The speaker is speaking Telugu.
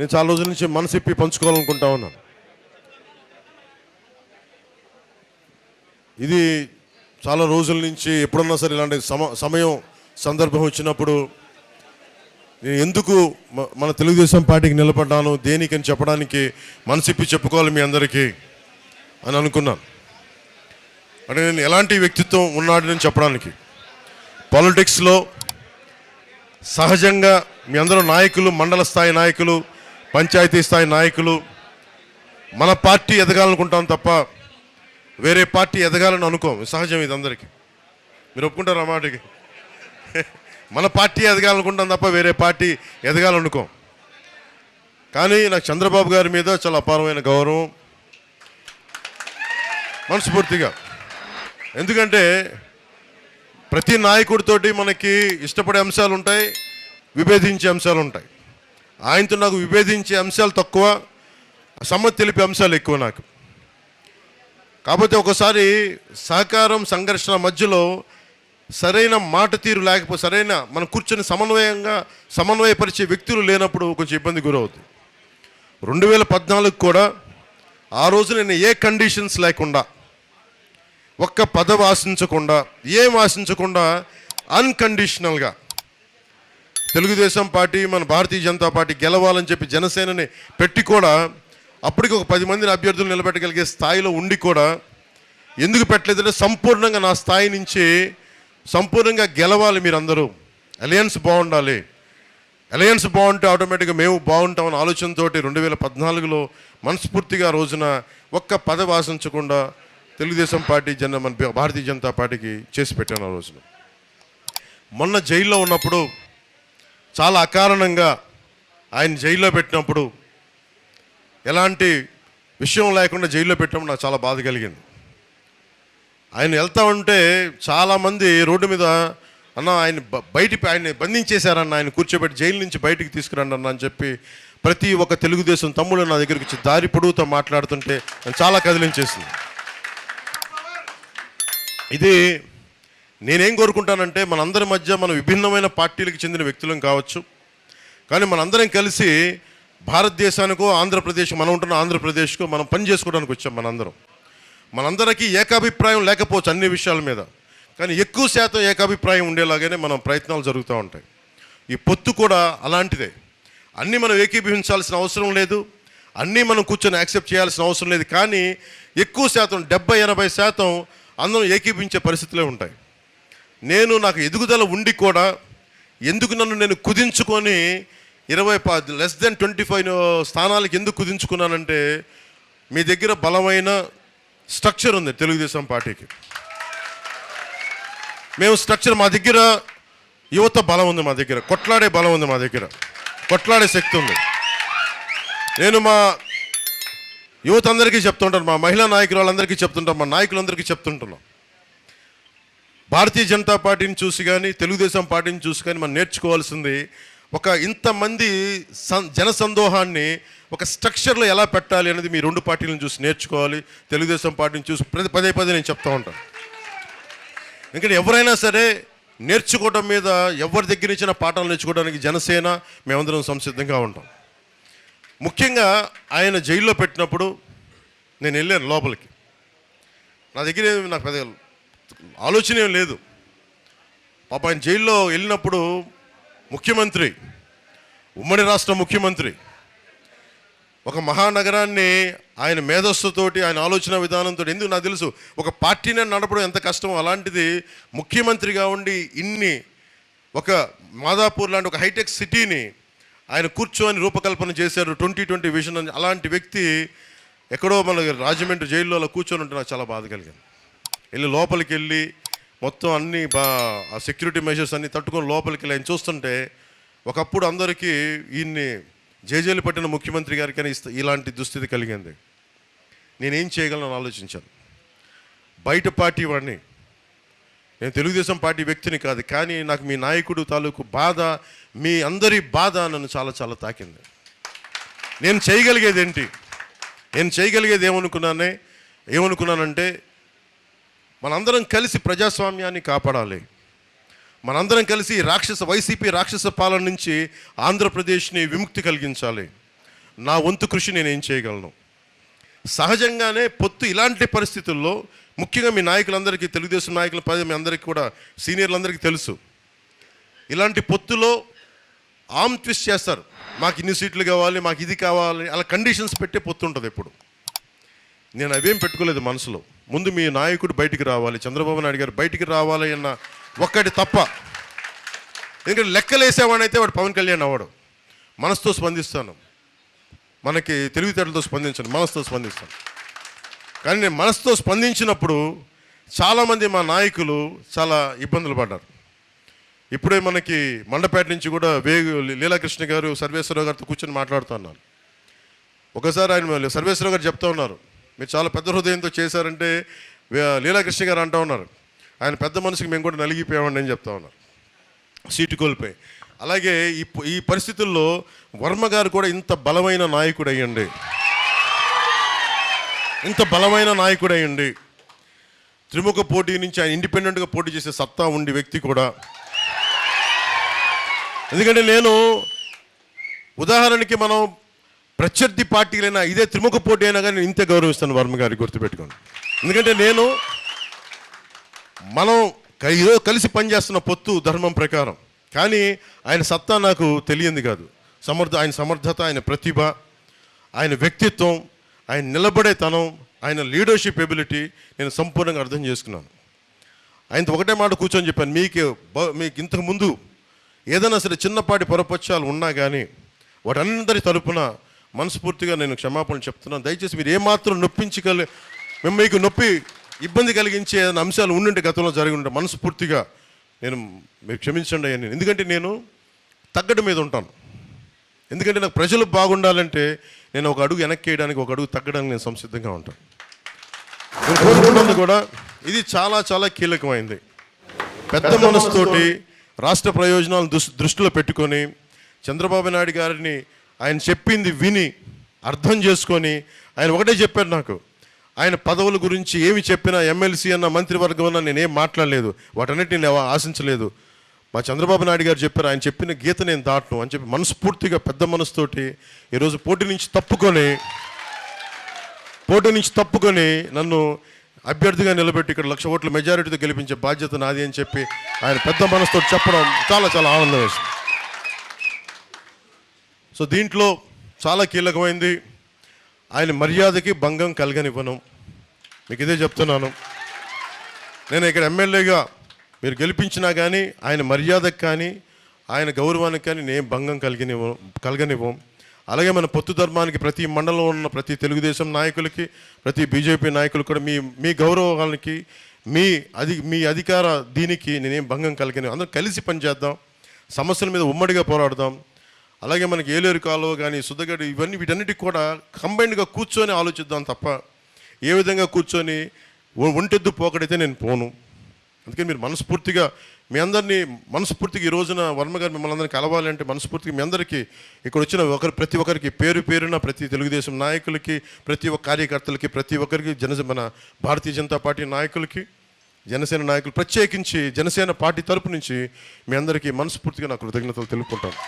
నేను చాలా రోజుల నుంచి మనసిప్పి పంచుకోవాలనుకుంటా ఉన్నాను. ఇది చాలా రోజుల నుంచి ఎప్పుడన్నా సరే ఇలాంటి సమ సమయం సందర్భం వచ్చినప్పుడు నేను ఎందుకు మన తెలుగుదేశం పార్టీకి నిలబడ్డాను దేనికని చెప్పడానికి మనసిప్పి చెప్పుకోవాలి మీ అందరికీ అని అనుకున్నాను. అంటే నేను ఎలాంటి వ్యక్తిత్వం ఉన్నాడని చెప్పడానికి. పాలిటిక్స్లో సహజంగా మీ అందరూ నాయకులు మండల స్థాయి నాయకులు పంచాయతీ స్థాయి నాయకులు మన పార్టీ ఎదగాలనుకుంటాం తప్ప వేరే పార్టీ ఎదగాలని అనుకోం. సహజం ఇది అందరికీ. మీరు ఒప్పుకుంటారు ఆ మాటకి? మన పార్టీ ఎదగాలనుకుంటాం తప్ప వేరే పార్టీ ఎదగాలనుకోం. కానీ నాకు చంద్రబాబు గారి మీద చాలా అపారమైన గౌరవం. మనస్ఫూర్తిగా. ఎందుకంటే ప్రతి నాయకుడితోటి మనకి ఇష్టపడే అంశాలు ఉంటాయి విభేదించే అంశాలు ఉంటాయి ఆయనతో నాకు విభేదించే అంశాలు తక్కువ సమ్మతి తెలిపే అంశాలు ఎక్కువ నాకు. కాకపోతే ఒకసారి సహకారం సంఘర్షణ మధ్యలో సరైన మాట తీరు లేకపోతే సరైన మనం కూర్చొని సమన్వయంగా సమన్వయపరిచే వ్యక్తులు లేనప్పుడు కొంచెం ఇబ్బంది గురవుతుంది. రెండు వేల పద్నాలుగు కూడా ఆ రోజు నేను ఏ కండిషన్స్ లేకుండా ఒక్క పదవి ఆశించకుండా ఏం ఆశించకుండా అన్కండిషనల్గా తెలుగుదేశం పార్టీ మన భారతీయ జనతా పార్టీ గెలవాలని చెప్పి జనసేనని పెట్టి కూడా అప్పటికి ఒక పది మందిని అభ్యర్థులు నిలబెట్టగలిగే స్థాయిలో ఉండి కూడా ఎందుకు పెట్టలేదంటే సంపూర్ణంగా నా స్థాయి నుంచి సంపూర్ణంగా గెలవాలి మీరందరూ. అలయన్స్ బాగుండాలి. అలయన్స్ బాగుంటే ఆటోమేటిక్గా మేము బాగుంటామని ఆలోచనతో రెండు వేల పద్నాలుగులో మనస్ఫూర్తిగా రోజున ఒక్క పదవి ఆశించకుండా తెలుగుదేశం పార్టీ జన మన భారతీయ జనతా పార్టీకి చేసి పెట్టాను ఆ రోజున. మొన్న జైల్లో ఉన్నప్పుడు చాలా అకారణంగా ఆయన జైల్లో పెట్టినప్పుడు ఎలాంటి విషయం లేకుండా జైల్లో పెట్టినప్పుడు నాకు చాలా బాధ కలిగింది. ఆయన వెళ్తా ఉంటే చాలామంది రోడ్డు మీద అన్న ఆయన బ- బయటికి ఆయన బంధించేశారన్న ఆయన కూర్చోబెట్టి జైలు నుంచి బయటికి తీసుకురండి అన్న అని చెప్పి ప్రతి ఒక్క తెలుగుదేశం తమ్ముడు నా దగ్గరికి వచ్చి దారి పొడుగుతో మాట్లాడుతుంటే నేను చాలా కదిలించేసింది. ఇది నేనేం కోరుకుంటానంటే మనందరి మధ్య మన విభిన్నమైన పార్టీలకు చెందిన వ్యక్తులం కావచ్చు. కానీ మనందరం కలిసి భారతదేశానికో ఆంధ్రప్రదేశ్ మనం ఉంటున్న ఆంధ్రప్రదేశ్కో మనం పని చేసుకోవడానికి వచ్చాం మనందరం. మనందరికీ ఏకాభిప్రాయం లేకపోవచ్చు అన్ని విషయాల మీద. కానీ ఎక్కువ శాతం ఏకాభిప్రాయం ఉండేలాగానే మనం ప్రయత్నాలు జరుగుతూ ఉంటాయి. ఈ పొత్తు కూడా అలాంటిదే. అన్నీ మనం ఏకీభవించాల్సిన అవసరం లేదు. అన్నీ మనం కూర్చొని యాక్సెప్ట్ చేయాల్సిన అవసరం లేదు. కానీ ఎక్కువ శాతం డెబ్బై ఎనభై శాతం అందరం ఏకీభించే పరిస్థితులే ఉంటాయి. నేను నాకు ఎదుగుదల ఉండి కూడా ఎందుకు నన్ను నేను కుదించుకొని ఇరవై లెస్ దెన్ ట్వంటీ ఫైవ్ స్థానాలకు ఎందుకు కుదించుకున్నానంటే మీ దగ్గర బలమైన స్ట్రక్చర్ ఉంది తెలుగుదేశం పార్టీకి. మేము స్ట్రక్చర్ మా దగ్గర యువత బలం ఉంది మా దగ్గర కొట్లాడే బలం ఉంది మా దగ్గర కొట్లాడే శక్తి ఉంది. నేను మా యువత అందరికీ చెప్తుంటాను మా మహిళా నాయకులు వాళ్ళందరికీ చెప్తుంటాం మా నాయకులందరికీ చెప్తుంటున్నాం భారతీయ జనతా పార్టీని చూసి కానీ తెలుగుదేశం పార్టీని చూసి కానీ మనం నేర్చుకోవాల్సింది ఒక ఇంతమంది జన జనసందోహాన్ని ఒక స్ట్రక్చర్లో ఎలా పెట్టాలి అనేది మీ రెండు పార్టీలను చూసి నేర్చుకోవాలి. తెలుగుదేశం పార్టీని చూసి ప్రతి పదే పదే నేను చెప్తూ ఉంటాను. ఎందుకంటే ఎవరైనా సరే నేర్చుకోవడం మీద ఎవరి దగ్గర ఇచ్చిన పాఠాలు నేర్చుకోవడానికి జనసేన మేమందరం సంసిద్ధంగా ఉంటాం. ముఖ్యంగా ఆయన జైల్లో పెట్టినప్పుడు నేను వెళ్ళాను లోపలికి. నా దగ్గర నాకు పెద్ద ఆలోచన ఏం లేదు. పాప ఆయన జైల్లో వెళ్ళినప్పుడు ముఖ్యమంత్రి ఉమ్మడి రాష్ట్ర ముఖ్యమంత్రి ఒక మహానగరాన్ని ఆయన మేధస్సుతోటి ఆయన ఆలోచన విధానంతో ఎందుకు నాకు తెలుసు? ఒక పార్టీని నడపడం ఎంత కష్టమో అలాంటిది ముఖ్యమంత్రిగా ఉండి ఇన్ని ఒక మాదాపూర్ లాంటి ఒక హైటెక్ సిటీని ఆయన కూర్చొని రూపకల్పన చేశారు. ట్వంటీ ట్వంటీ విజన్ అలాంటి వ్యక్తి ఎక్కడో మన రాజమండ్రి జైల్లో అలా కూర్చొని ఉంటే నాకు చాలా బాధ కలిగింది. వెళ్ళి లోపలికి వెళ్ళి మొత్తం అన్ని బా ఆ సెక్యూరిటీ మెజర్స్ అన్ని తట్టుకొని లోపలికి వెళ్ళి ఆయన చూస్తుంటే ఒకప్పుడు అందరికీ ఈయన్ని జేజేలు పట్టిన ముఖ్యమంత్రి గారికి అని ఇలాంటి దుస్థితి కలిగింది. నేనేం చేయగలను ఆలోచించాను. బయట పార్టీ వాడిని. నేను తెలుగుదేశం పార్టీ వ్యక్తిని కాదు కానీ నాకు మీ నాయకుడు తాలూకు బాధ మీ అందరి బాధ నన్ను చాలా చాలా తాకింది. నేను చేయగలిగేది ఏంటి నేను చేయగలిగేది ఏమనుకున్నానే ఏమనుకున్నానంటే మనందరం కలిసి ప్రజాస్వామ్యాన్ని కాపాడాలి. మనందరం కలిసి రాక్షస వైసీపీ రాక్షస పాలన నుంచి ఆంధ్రప్రదేశ్ని విముక్తి కలిగించాలి. నా వంతు కృషి నేను ఏం చేయగలను? సహజంగానే పొత్తు ఇలాంటి పరిస్థితుల్లో ముఖ్యంగా మీ నాయకులందరికీ తెలుగుదేశం నాయకుల పది మీ అందరికీ కూడా సీనియర్లందరికీ తెలుసు. ఇలాంటి పొత్తులో ఆమ్ ట్విస్ట్ చేస్తారు. మాకు ఇన్ని సీట్లు కావాలి మాకు ఇది కావాలి అలా కండిషన్స్ పెట్టే పొత్తు ఉంటుంది ఎప్పుడు. నేను అవేం పెట్టుకోలేదు మనసులో. ముందు మీ నాయకుడు బయటికి రావాలి. చంద్రబాబు నాయుడు గారు బయటికి రావాలి అన్న ఒక్కటి తప్ప ఎందుకంటే లెక్కలేసేవాడైతే వాడు పవన్ కళ్యాణ్ అవ్వడు. మనసుతో స్పందిస్తాను. మనకి తెలివితేటలతో స్పందించను. మనసుతో స్పందిస్తాను. కానీ నేను మనసుతో స్పందించినప్పుడు చాలామంది మా నాయకులు చాలా ఇబ్బందులు పడ్డారు. ఇప్పుడే మనకి మండపేట నుంచి కూడా వేగు లీలాకృష్ణ గారు సర్వేశ్వరరావు గారితో కూర్చొని మాట్లాడుతున్నారు. ఒకసారి ఆయన సర్వేశ్వరరావు గారు చెప్తా ఉన్నారు. మీరు చాలా పెద్ద హృదయంతో చేశారంటే లీలాకృష్ణ గారు అంటా ఉన్నారు. ఆయన పెద్ద మనసుకి మేము కూడా నలిగిపోయామండి అని చెప్తా ఉన్నారు. సీటు కోల్పోయి. అలాగే ఈ ఈ పరిస్థితుల్లో వర్మ గారు కూడా ఇంత బలమైన నాయకుడు అయ్యండి ఇంత బలమైన నాయకుడు అయ్యండి త్రిముఖ పోటీ నుంచి ఆయన ఇండిపెండెంట్గా పోటీ చేసే సత్తా ఉండి వ్యక్తి కూడా. ఎందుకంటే నేను ఉదాహరణకి మనం ప్రత్యర్థి పార్టీలైనా ఇదే త్రిముఖ పోటీ అయినా కానీ ఇంత గౌరవిస్తాను వర్మ గారి గుర్తుపెట్టుకోండి. ఎందుకంటే నేను మనం ఏదో కలిసి పనిచేస్తున్న పొత్తు ధర్మం ప్రకారం. కానీ ఆయన సత్తా నాకు తెలియంది కాదు. సమర్థ ఆయన సమర్థత ఆయన ప్రతిభ ఆయన వ్యక్తిత్వం ఆయన నిలబడేతనం ఆయన లీడర్షిప్ ఎబిలిటీ నేను సంపూర్ణంగా అర్థం చేసుకున్నాను. ఆయనతో ఒకటే మాట కూర్చొని చెప్పాను మీకు మీకు ఇంతకు ముందు ఏదైనా సరే చిన్నపాటి పొరపక్షాలు ఉన్నా కానీ వాటందరి తరపున మనస్ఫూర్తిగా నేను క్షమాపణ చెప్తున్నాను. దయచేసి మీరు ఏమాత్రం నొప్పించగల మేము మీకు నొప్పి ఇబ్బంది కలిగించే ఏదైనా అంశాలు ఉండింటే గతంలో జరిగి ఉంటే మనస్ఫూర్తిగా నేను మీరు క్షమించండి అని ఎందుకంటే నేను తగ్గడం మీద ఉంటాను. ఎందుకంటే నాకు ప్రజలు బాగుండాలంటే నేను ఒక అడుగు వెనక్కి వేయడానికి ఒక అడుగు తగ్గడానికి నేను సంసిద్ధంగా ఉంటాను. నేను కూడా ఇది చాలా చాలా కీలకమైంది. పెద్ద మనసుతోటి రాష్ట్ర ప్రయోజనాలను దృష్టిలో పెట్టుకొని చంద్రబాబు నాయుడు గారిని ఆయన చెప్పింది విని అర్థం చేసుకొని ఆయన ఒకటే చెప్పారు నాకు ఆయన పదవుల గురించి ఏమి చెప్పినా ఎమ్మెల్సీ అన్న మంత్రివర్గం అన్న నేనేం మాట్లాడలేదు వాటన్నిటిని నేను ఆశించలేదు. మా చంద్రబాబు నాయుడు గారు చెప్పారు ఆయన చెప్పిన గీత నేను దాటను అని చెప్పి మనస్ఫూర్తిగా పెద్ద మనసుతోటి ఈరోజు పోటీ నుంచి తప్పుకొని పోటీ నుంచి తప్పుకొని నన్ను అభ్యర్థిగా నిలబెట్టి ఇక్కడ లక్ష ఓట్ల మెజారిటీతో గెలిపించే బాధ్యత నాది అని చెప్పి ఆయన పెద్ద మనసుతో చెప్పడం చాలా చాలా ఆనందం వేసింది. సో దీంట్లో చాలా కీలకమైంది. ఆయన మర్యాదకి భంగం కలగనివ్వను. మీకు ఇదే చెప్తున్నాను. నేను ఇక్కడ ఎమ్మెల్యేగా మీరు గెలిపించినా కానీ ఆయన మర్యాదకు కానీ ఆయన గౌరవానికి కానీ నేను భంగం కలిగినివ్వం కలగనివ్వం. అలాగే మన పొత్తు ధర్మానికి ప్రతి మండలంలో ఉన్న ప్రతి తెలుగుదేశం నాయకులకి ప్రతి బీజేపీ నాయకులు కూడా మీ మీ గౌరవానికి మీ అది మీ అధికార దీనికి నేనేం భంగం కలిగిన అందరం కలిసి పనిచేద్దాం. సమస్యల మీద ఉమ్మడిగా పోరాడదాం. అలాగే మనకి ఏలేరు కాలువ కానీ సుద్దగడ్డ ఇవన్నీ వీటన్నిటికి కూడా కంబైన్డ్గా కూర్చొని ఆలోచిద్దాం తప్ప ఏ విధంగా కూర్చొని ఒంటెద్దు పోకడైతే నేను పోను. అందుకని మీరు మనస్ఫూర్తిగా మీ అందరినీ మనస్ఫూర్తిగా ఈ రోజున వర్మ గారు మిమ్మల్ని అందరినీ కలవాలంటే మనస్ఫూర్తిగా మీ అందరికీ ఇక్కడ వచ్చిన ఒకరు ప్రతి ఒక్కరికి పేరు పేరున ప్రతి తెలుగుదేశం నాయకులకి ప్రతి ఒక్క కార్యకర్తలకి ప్రతి ఒక్కరికి జనసేన మన భారతీయ జనతా పార్టీ నాయకులకి జనసేన నాయకులు ప్రత్యేకించి జనసేన పార్టీ తరపు నుంచి మీ అందరికీ మనస్ఫూర్తిగా నా కృతజ్ఞతలు తెలుపుకుంటాను.